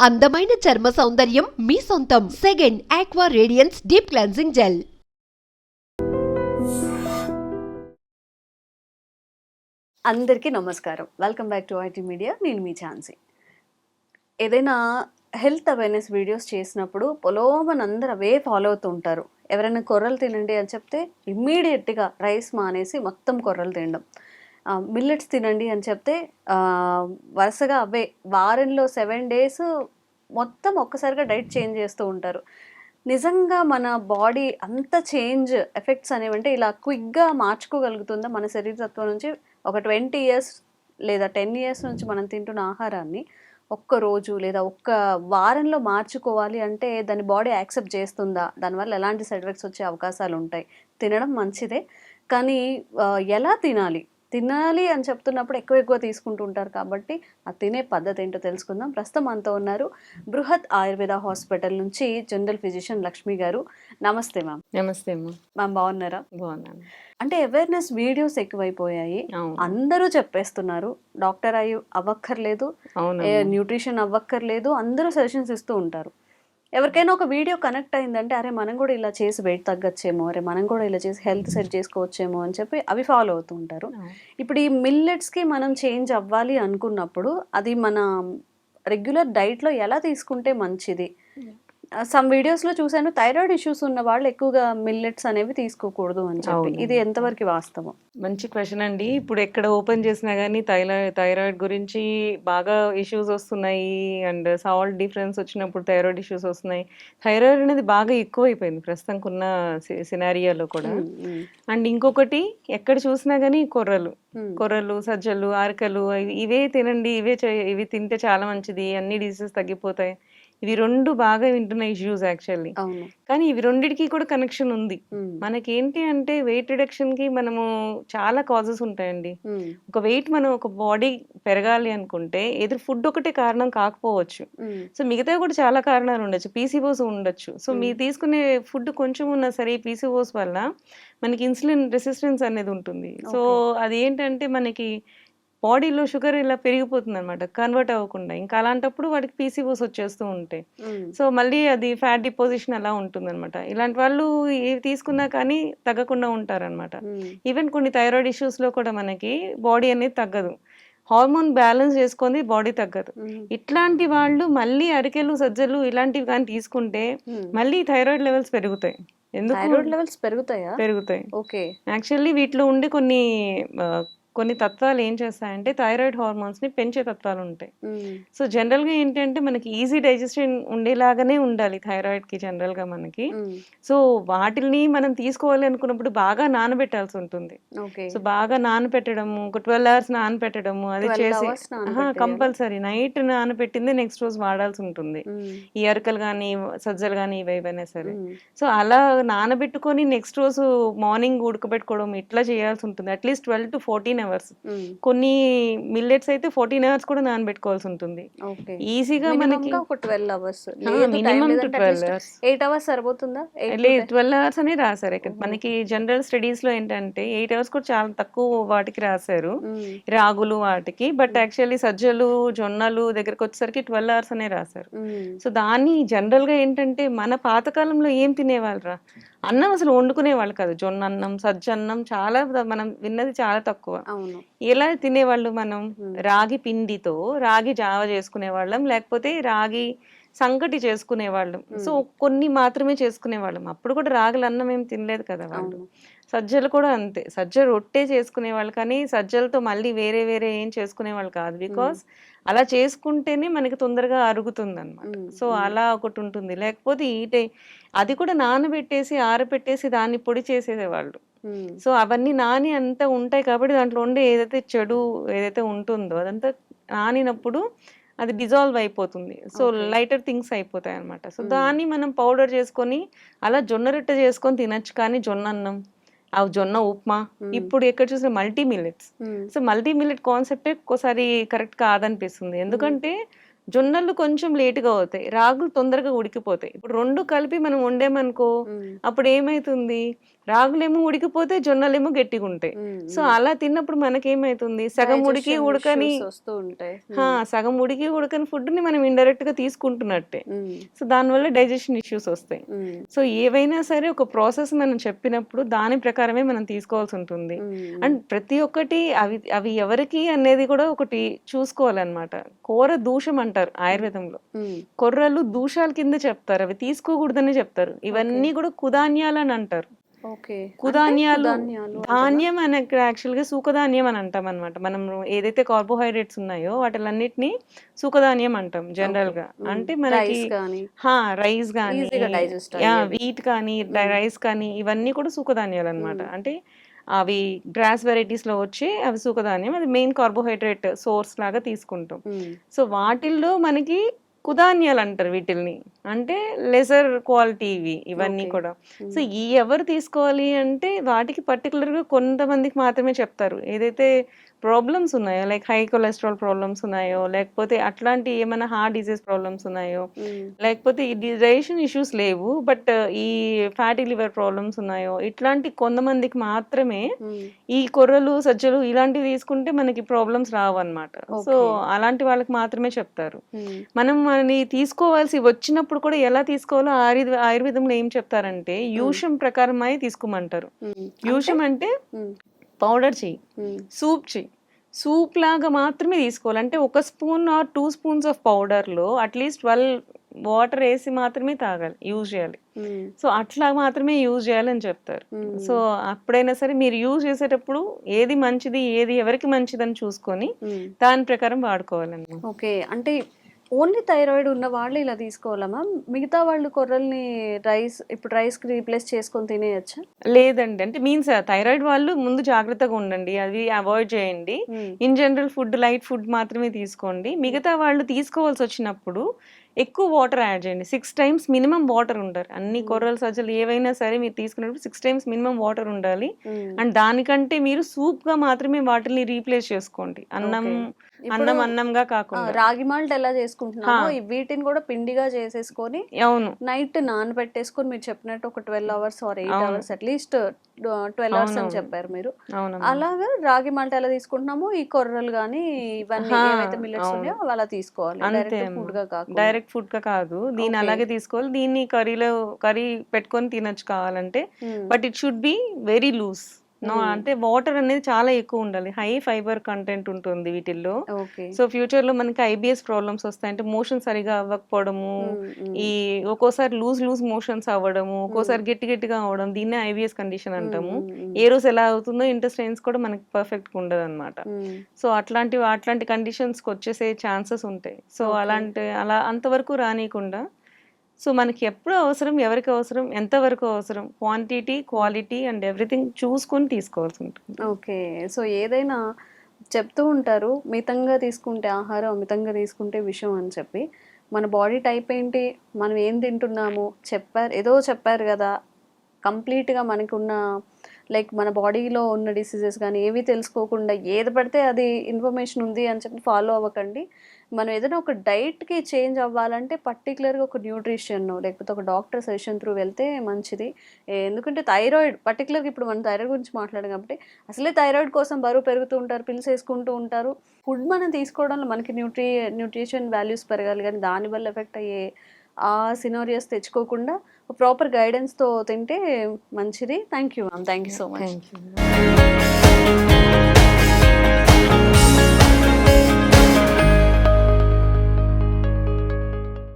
అందమైన చర్మ సౌందర్యం మీ సొంతం. Second aqua radiance deep cleansing gel అందరికీ నమస్కారం. Welcome back to IT media నేను మీ ఛాన్సీ ఏదైనా హెల్త్ అవేర్నెస్ వీడియోస్ చేసినప్పుడు పొలోమని అందరు అవే ఫాలో అవుతూ ఉంటారు. ఎవరైనా కొర్రలు తినండి అని చెప్తే ఇమ్మీడియట్గా రైస్ మానేసి మొత్తం కొర్రలు తినడం. మిల్లెట్స్ తినండి అని చెప్తే వరుసగా అవే. వారంలో సెవెన్ డేస్ మొత్తం ఒక్కసారిగా డైట్ చేంజ్ చేస్తూ ఉంటారు. నిజంగా మన బాడీ అంత చేంజ్ ఎఫెక్ట్స్ అనేవి అంటే ఇలా క్విక్గా మార్చుకోగలుగుతుందా మన శరీరతత్వం నుంచి? ఒక ట్వంటీ ఇయర్స్ లేదా టెన్ ఇయర్స్ నుంచి మనం తింటున్న ఆహారాన్ని ఒక్క రోజు లేదా ఒక్క వారంలో మార్చుకోవాలి అంటే దాని బాడీ యాక్సెప్ట్ చేస్తుందా? దానివల్ల ఎలాంటి సైడ్ ఎఫెక్ట్స్ వచ్చే అవకాశాలు ఉంటాయి? తినడం మంచిదే. కానీ ఎలా తినాలి? తినాలి అని చెప్తున్నప్పుడు ఎక్కువ ఎక్కువ తీసుకుంటూ ఉంటారు కాబట్టి ఆ తినే పద్ధతి ఏంటో తెలుసుకుందాం. ప్రస్తుతం మనతో ఉన్నారు బృహత్ ఆయుర్వేద హాస్పిటల్ నుంచి జనరల్ ఫిజిషియన్ లక్ష్మి గారు. నమస్తే మ్యామ్. నమస్తే మ్యామ్ బాగున్నారా? బాగున్నాను. అంటే అవేర్నెస్ వీడియోస్ ఎక్కువైపోయాయి. అందరూ చెప్పేస్తున్నారు డాక్టర్ అయ్యి అవ్వక్కర్లేదు న్యూట్రిషన్ అవ్వక్కర్లేదు అందరూ సజెషన్స్ ఇస్తూ ఉంటారు. ఎవరికైనా ఒక వీడియో కనెక్ట్ అయిందంటే అరే మనం కూడా ఇలా చేసి వెయిట్ తగ్గచ్చేమో అరే మనం కూడా ఇలా చేసి హెల్త్ సెట్ చేసుకోవచ్చేమో అని చెప్పి అవి ఫాలో అవుతూ ఉంటారు. ఇప్పుడు ఈ మిల్లెట్స్కి మనం చేంజ్ అవ్వాలి అనుకున్నప్పుడు అది మన రెగ్యులర్ డైట్లో ఎలా తీసుకుంటే మంచిది? సమ్ వీడియోస్లో చూసాను థైరాయిడ్ ఇష్యూస్ ఉన్న వాళ్ళు ఎక్కువగా మిల్లెట్స్ అనేవి తీసుకోకూడదు అని చెప్పి. ఇది ఎంతవరకు వాస్తవం? మంచి క్వశ్చన్ అండి. ఇప్పుడు ఎక్కడ ఓపెన్ చేసినా కానీ థైరాయిడ్ థైరాయిడ్ గురించి బాగా ఇష్యూస్ వస్తున్నాయి. అండ్ సాల్ట్ డిఫరెన్స్ వచ్చినప్పుడు థైరాయిడ్ ఇష్యూస్ వస్తున్నాయి. థైరాయిడ్ అనేది బాగా ఎక్కువ అయిపోయింది ప్రస్తుతానికి ఉన్న సినారియాలో కూడా. అండ్ ఇంకొకటి ఎక్కడ చూసినా కానీ కొర్రలు. కొర్రలు సజ్జలు ఆరకలు ఇవి- తినండి ఇవే ఇవి తింటే చాలా మంచిది. అన్ని డిసీజెస్ తగ్గిపోతాయి. ఇవి రెండు బాగా వింటున్న ఇష్యూస్ యాక్చువల్లీ కానీ ఇవి రెండిటికి కూడా కనెక్షన్ ఉంది. ఉమ్, మనకేంటి అంటే వెయిట్ రిడక్షన్కి మనము చాలా కాజెస్ ఉంటాయండి. ఒక వెయిట్ మనం ఒక బాడీ పెరగాలి అనుకుంటే ఎదురు ఫుడ్ ఒకటే కారణం కాకపోవచ్చు. సో మిగతా కూడా చాలా కారణాలు ఉండొచ్చు. పీసీఓస్ ఉండొచ్చు. సో మీరు తీసుకునే ఫుడ్ కొంచెం ఉన్నా సరే పీసీఓస్ వల్ల మనకి ఇన్సులిన్ రెసిస్టెన్స్ అనేది ఉంటుంది. సో అది ఏంటంటే మనకి బాడీలో షుగర్ ఇలా పెరిగిపోతుంది అనమాట కన్వర్ట్ అవ్వకుండా. ఇంకా అలాంటప్పుడు వాడికి పీసీఓస్ వచ్చేస్తూ ఉంటాయి సో మళ్ళీ అది ఫ్యాట్ డిపోజిషన్ అలా ఉంటుందన్నమాట. ఇలాంటి వాళ్ళు ఏవి తీసుకున్నా కానీ తగ్గకుండా ఉంటారనమాట ఈవెన్ కొన్ని థైరాయిడ్ ఇష్యూస్లో కూడా మనకి బాడీ అనేది తగ్గదు. హార్మోన్ బ్యాలెన్స్ చేసుకొని బాడీ తగ్గదు. ఇట్లాంటి వాళ్ళు మళ్ళీ అరికెలు సజ్జలు ఇలాంటివి కానీ తీసుకుంటే. మళ్ళీ థైరాయిడ్ లెవెల్స్ పెరుగుతాయి. ఎందుకు? థైరాయిడ్ లెవెల్స్ పెరుగుతాయా? పెరుగుతాయి. ఓకే. యాక్చువల్లీ వీటిలో ఉండే కొన్ని కొన్ని తత్వాలు ఏం చేస్తాయంటే థైరాయిడ్ హార్మోన్స్ని పెంచే తత్వాలు ఉంటాయి సో జనరల్గా ఏంటంటే మనకి ఈజీ డైజెషన్ ఉండేలాగానే ఉండాలి థైరాయిడ్కి జనరల్గా మనకి సో వాటిని మనం తీసుకోవాలి అనుకున్నప్పుడు బాగా నానబెట్టాల్సి ఉంటుంది. సో బాగా నానబెట్టడము ఒక ట్వెల్వ్ అవర్స్ నానబెట్టడము అది 12 చేసి? కంపల్సరీ నైట్ నానబెట్టింది నెక్స్ట్ రోజు వాడాల్సి ఉంటుంది. ఈ అరకలు కానీ సజ్జలు కానీ ఇవి ఏవైనా సరే సో అలా నానబెట్టుకొని నెక్స్ట్ రోజు మార్నింగ్ ఉడకబెట్టుకోవడం ఇట్లా చేయాల్సి ఉంటుంది. At least twelve to fourteen hours um, కొన్ని మిల్లెట్స్ అయితే ఫోర్టీన్ అవర్స్ కూడా నానబెట్టుకోవాల్సి ఉంటుంది. ఈజీగా మనకి ఒక twelve hours minimum to twelve hours eight hours సరిపోతుందా? లేదు? ట్వెల్వ్ అవర్స్ అని రాశారు ఇక్కడ. మనకి జనరల్ స్టడీస్లో ఏంటంటే ఎయిట్ అవర్స్ కూడా చాలా తక్కువ వాటికి రాశారు. ఉమ్, రాగులు వాటికి బట్ యాక్చువల్లీ సజ్జలు జొన్నలు దగ్గరకు వచ్చేసరికి ట్వెల్వ్ అవర్స్ అనే రాశారు. సో దాన్ని జనరల్గా ఏంటంటే మన పాతకాలంలో ఏం తినేవాళ్ళరా? అన్నం అసలు వండుకునే వాళ్ళు కాదు. జొన్న అన్నం సజ్జ అన్నం చాలా మనం విన్నది చాలా తక్కువ. ఎలా తినేవాళ్ళు మనం రాగి పిండితో రాగి జావ చేసుకునే వాళ్ళం లేకపోతే రాగి సంకటి చేసుకునే వాళ్ళం. సో కొన్ని మాత్రమే చేసుకునే వాళ్ళం. అప్పుడు కూడా రాగుల అన్నం ఏం తినలేదు కదా వాళ్ళు. సజ్జలు కూడా అంతే. సజ్జ రొట్టె చేసుకునే వాళ్ళు కానీ సజ్జలతో మళ్ళీ వేరే వేరే ఏం చేసుకునే వాళ్ళు కాదు. బికాస్ అలా చేసుకుంటేనే మనకి తొందరగా అరుగుతుంది అనమాట. సో అలా ఒకటి ఉంటుంది. లేకపోతే ఈ టై అది కూడా నానబెట్టేసి ఆరబెట్టేసి దాన్ని పొడి చేసేసేవాళ్ళు. సో అవన్నీ నాని అంతా ఉంటాయి కాబట్టి దాంట్లో ఉండే ఏదైతే చెడు ఏదైతే ఉంటుందో అదంతా నానినప్పుడు అది డిజాల్వ్ అయిపోతుంది. సో. లైటర్ థింగ్స్ అయిపోతాయి అనమాట సో దాన్ని మనం పౌడర్ చేసుకొని అలా జొన్న రొట్టె చేసుకొని తినచ్చు కానీ జొన్న అన్నం. ఆ జొన్న ఉప్మా. ఇప్పుడు ఎక్కడ చూసిన multi millets so multi millet కాన్సెప్టే ఒక్కోసారి కరెక్ట్ కాదనిపిస్తుంది. ఎందుకంటే జొన్నలు కొంచెం లేటుగా అవుతాయి. రాగులు తొందరగా ఉడికిపోతాయి. ఇప్పుడు రెండు కలిపి మనం వండామనుకో అప్పుడు ఏమైతుంది? రాగులేమో ఉడికిపోతే జొన్నలేమో గట్టిగా ఉంటాయి. సో అలా తిన్నప్పుడు మనకేమైతుంది? సగం ఉడికి ఉడకని సగం ఉడికి ఉడకని ఫుడ్ని మనం ఇండైరెక్ట్గా తీసుకుంటున్నట్టే సో దానివల్ల డైజెషన్ ఇష్యూస్ వస్తాయి. సో ఏవైనా సరే ఒక ప్రాసెస్ మనం చెప్పినప్పుడు దాని ప్రకారమే మనం తీసుకోవాల్సి ఉంటుంది. అండ్ ప్రతి ఒక్కటి అవి అవి ఎవరికి అనేది కూడా ఒకటి చూసుకోవాలన్నమాట. కూర దూషం అంటారు ఆయుర్వేదంలో. కొర్రలు దూషాల కింద చెప్తారు అవి తీసుకోకూడదని చెప్తారు. ఇవన్నీ కూడా కుధాన్యాలు అని అంటారు. కుధాన్యాలు ధాన్యం అని యాక్చువల్గా సూకధాన్యం అని అంటాం అనమాట మనం ఏదైతే కార్బోహైడ్రేట్స్ ఉన్నాయో వాటిలన్నిటిని సూకధాన్యం అంటాం జనరల్గా. అంటే మనకి రైస్ కానీ. వీట్ కానీ రైస్ కానీ ఇవన్నీ కూడా సూకధాన్యాలు అన్నమాట. అంటే అవి గ్రాస్ వెరైటీస్లో వచ్చి అవి సూకధాన్యం అది మెయిన్ కార్బోహైడ్రేట్ సోర్స్ లాగా తీసుకుంటాం. సో వాటిల్లో మనకి కుధాన్యాలు అంటారు వీటిల్ని. అంటే లెజర్ క్వాలిటీ ఇవి ఇవన్నీ. కూడా. సో ఈ ఎవరు తీసుకోవాలి అంటే వాటికి particular గా కొంతమందికి మాత్రమే చెప్తారు. ఏదైతే ప్రాబ్లమ్స్ ఉన్నాయో? లైక్ హై కొలెస్ట్రాల్ ప్రాబ్లమ్స్ ఉన్నాయో? లేకపోతే అట్లాంటి ఏమైనా హార్ట్ డిసీజ్ ప్రాబ్లమ్స్ ఉన్నాయో? లేకపోతే ఈ డైజెషన్ ఇష్యూస్ లేవు బట్ ఈ ఫ్యాటీ లివర్ ప్రాబ్లమ్స్ ఉన్నాయో? ఇట్లాంటి కొంతమందికి మాత్రమే ఈ కొర్రలు సజ్జలు ఇలాంటివి తీసుకుంటే మనకి ప్రాబ్లమ్స్ రావు అనమాట సో. అలాంటి వాళ్ళకి మాత్రమే చెప్తారు. మనం మనని తీసుకోవాల్సి వచ్చినప్పుడు కూడా ఎలా తీసుకోవాలో ఆయుర్వేద ఆయుర్వేదంలో ఏం చెప్తారంటే యూషం ప్రకారం అయి తీసుకోమంటారు యూషం అంటే? పౌడర్ చెయ్యి. సూప్ చెయ్యి. సూప్ లాగా మాత్రమే తీసుకోవాలి. అంటే ఒక spoon or two spoons of పౌడర్లో అట్లీస్ట్ ట్వెల్వ్ వాటర్ వేసి మాత్రమే తాగాలి. యూజ్ చేయాలి. సో అట్లా మాత్రమే యూజ్ చేయాలని చెప్తారు. సో అప్పుడైనా సరే మీరు యూజ్ చేసేటప్పుడు ఏది మంచిది ఏది ఎవరికి మంచిదని చూసుకొని దాని ప్రకారం వాడుకోవాలన్నమాట. ఓకే. అంటే ఓన్లీ థైరాయిడ్ ఉన్న వాళ్ళు ఇలా తీసుకోవాలా మ్యామ్? మిగతా వాళ్ళు కొర్రల్ని రైస్ ఇప్పుడు రైస్కి రీప్లేస్ చేసుకొని తినేయచ్చా? లేదండి. అంటే మీన్స్ థైరాయిడ్ వాళ్ళు ముందు జాగ్రత్తగా ఉండండి. అది అవాయిడ్ చేయండి. In general food light food మాత్రమే తీసుకోండి. మిగతా వాళ్ళు తీసుకోవాల్సి వచ్చినప్పుడు ఎక్కువ వాటర్ యాడ్ చేయండి. సిక్స్ టైమ్స్ మినిమం వాటర్ ఉండాలి. అన్ని కొర్రలు సజ్జలు ఏవైనా సరే మీరు తీసుకున్నప్పుడు సిక్స్ టైమ్స్ మినిమం వాటర్ ఉండాలి. అండ్ దానికంటే మీరు సూప్గా మాత్రమే వాటిని రీప్లేస్ చేసుకోండి. అన్నం. అన్నం అన్నంగా కాకుండా రాగి మాల్ట్ ఎలా చేసుకుంటున్నామో వీటిని కూడా పిండిగా చేసేసుకొని అవును నైట్ నానబెట్టేసుకొని మీరు చెప్పినట్టు ఒక twelve hours or eight. Hours at least twelve hours అని. చెప్పారు మీరు అలాగా రాగి మాల్ట్ ఎలా తీసుకుంటున్నామో ఈ కొర్రలు కానీ ఇవన్నీ ఏవైతే మిల్లెట్స్. ఉన్నాయో అలా తీసుకోవాలి డైరెక్ట్. ఫుడ్గా కాకుండా డైరెక్ట్ ఫుడ్గా కాదు దీన్ని. అలాగే తీసుకోవాలి దీన్ని కర్రీలో కర్రీ పెట్టుకొని తినొచ్చు కావాలంటే. But it should be very loose no Hmm. అంటే వాటర్ అనేది చాలా ఎక్కువ ఉండాలి. హై ఫైబర్ కంటెంట్ ఉంటుంది వీటిల్లో. సో ఫ్యూచర్లో మనకి ఐబిఎస్ ప్రాబ్లమ్స్ వస్తాయి అంటే మోషన్ సరిగా అవ్వకపోవడము ఈ ఒక్కోసారి లూజ్ లూజ్ మోషన్స్ అవ్వడము ఒక్కోసారి గట్టి గట్టిగా అవ్వడం దీన్నే ఐబిఎస్ కండిషన్ అంటాము. ఏ రోజు ఎలా అవుతుందో ఇంటెస్టైన్స్ కూడా మనకి పర్ఫెక్ట్గా ఉండదు అనమాట సో అట్లాంటి అట్లాంటి కండిషన్స్కి వచ్చేసే ఛాన్సెస్ ఉంటాయి. సో. అలాంటి అలా అంతవరకు రానియకుండా సో మనకి ఎప్పుడు అవసరం ఎవరికి అవసరం ఎంతవరకు అవసరం? క్వాంటిటీ క్వాలిటీ అండ్ ఎవ్రీథింగ్ చూసుకొని తీసుకోవాల్సి ఉంటుంది. ఓకే. సో ఏదైనా చెప్తూ ఉంటారు మితంగా తీసుకుంటే ఆహారం అమితంగా తీసుకుంటే విషయం అని చెప్పి. మన బాడీ టైప్ ఏంటి? మనం ఏం తింటున్నాము? చెప్పారు ఏదో చెప్పారు కదా కంప్లీట్గా మనకున్న లైక్ మన బాడీలో ఉన్న డిసీజెస్ కానీ ఏవి తెలుసుకోకుండా ఏది పడితే అది ఇన్ఫర్మేషన్ ఉంది అని చెప్పి ఫాలో అవ్వకండి. మనం ఏదైనా ఒక డైట్కి చేంజ్ అవ్వాలంటే పర్టికులర్గా ఒక న్యూట్రిషన్ లేకపోతే ఒక డాక్టర్ సజెషన్ త్రూ వెళ్తే మంచిది. ఎందుకంటే థైరాయిడ్ పర్టికులర్గా ఇప్పుడు మనం థైరాయిడ్ గురించి మాట్లాడాం కాబట్టి అసలే థైరాయిడ్ కోసం బరువు పెరుగుతూ ఉంటారు పిల్స్ వేసుకుంటూ ఉంటారు. ఫుడ్ మనం తీసుకోవడంలో మనకి న్యూట్రి న్యూట్రిషన్ వాల్యూస్ పెరగాలి కానీ దానివల్ల ఎఫెక్ట్ అయ్యే ఆ సినోరియస్ తెచ్చుకోకుండా ప్రాపర్ గైడెన్స్తో తింటే మంచిది. Thank you ma'am. Thank you so much thank you